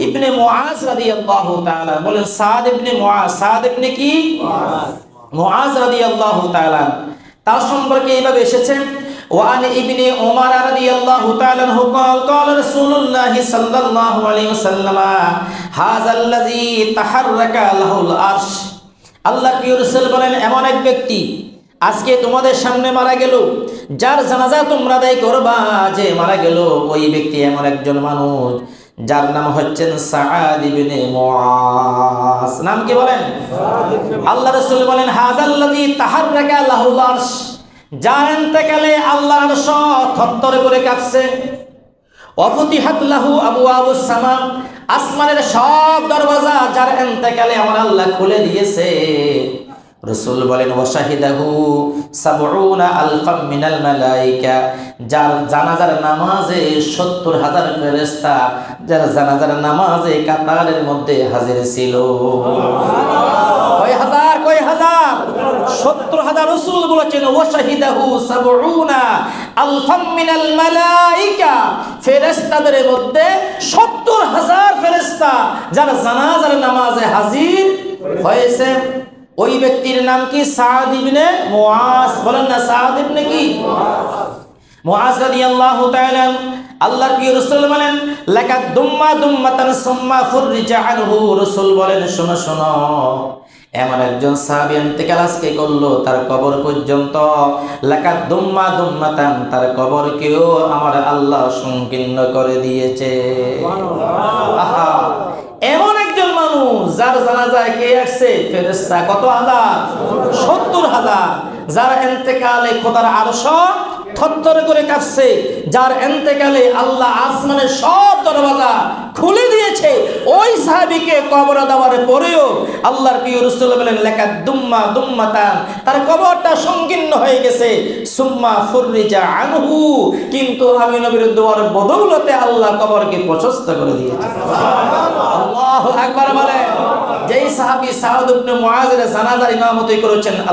ইবনে মুআজ রাদিয়াল্লাহু তাআলা বলেন সাদ ইবনে মুআজ সাদ ইবনে কি মুআজ রাদিয়াল্লাহু তাআলা তার সম্পর্কে এইভাবে এসেছে وعن ابن عمر رضي الله تعالى عنه قال قال رسول الله صلى الله عليه وسلم هذا الذي تحرك له العرش আল্লাহ কি রাসূল বলেন এমন এক ব্যক্তি আজকে তোমাদের সামনে মারা গেল যার জানাজা তোমরা দায় করবা যে মারা গেল ওই ব্যক্তি এমন একজন মানুষ যার নাম হচ্ছেন সাআদ ইবনে মুআজ। নাম কি বলেন? আল্লাহ রাসূল বলেন, হাযাল্লাযী তাহাররাকা লাহুল আরশ। যার ইন্তেকালে আল্লাহর আরশ থরথর করে কাঁপছে। অফতিহাত লাহু আবু আবু সামা। আসমানের সব দরওয়াজা যার ইন্তেকালে আমার আল্লাহ খুলে দিয়েছে। রসুল বলেন ওয়াশাহিদাহু সাবউনা আলফাম মিনাল মালাইকা যার জানাজার নামাজে সত্তর হাজার ফেরেশতা যার জানাজার নামাজে কাতারের মধ্যে হাজির ছিল। কয় হাজার কয় হাজার? সত্তর হাজার রসুল বলেছেন ওয়াশাহিদাহু সাবউনা আলফাম মিনাল মালাইকা ফেরেশতাদের মধ্যে সত্তর হাজার ফেরেশতা যারা জানাজার নামাজে হাজির হয়েছে। ওই ব্যক্তির নাম কি সাদ ইবনে মুআজ বলেন না, সাদ ইবনে কি? মুআজ রাদিয়াল্লাহু তাআলা আল্লাহর কি রাসূল বলেন, লাকাদ দুম্মা দুম্মাতান সুম্মা ফুররিজা আনহু। রাসূল বলেন, শোনো শোনো, এমন একজন সাহাবী ইন্তেকাল আজকে করল, তার কবর পর্যন্ত। লাকাদ দুম্মা দুম্মাতান, তার কবরকেও আমার আল্লাহ সংকীর্ণ করে দিয়েছে। আহা যার জানাজায় কে আসছে ফেরেস্তা কত হাজার? সত্তর হাজার। যার এন্তেকালে খোদার আরশ থরথর করে কাঁপছে, যার এন্তেকালে আল্লাহ আসমানের সব দরওয়াজা খুলে দিয়েছে ওই সাহাবীকে কবর দেওয়ার পরেও আল্লাহর প্রিয় রসুল বলেন লেখা দুম্মা দুম্মাতান তার কবরটা সংকীর্ণ হয়ে গেছে। সুম্মা ফুররিজা আনহু, কিন্তু আমি নবীর দোয়ার বদৌলতে আল্লাহ কবরকে প্রশস্ত করে দিয়েছে। আল্লাহ আকবার বলে যেই সাহাবী সাউদ ইবনে মুআজের জানাজার ইমামতি করেছেন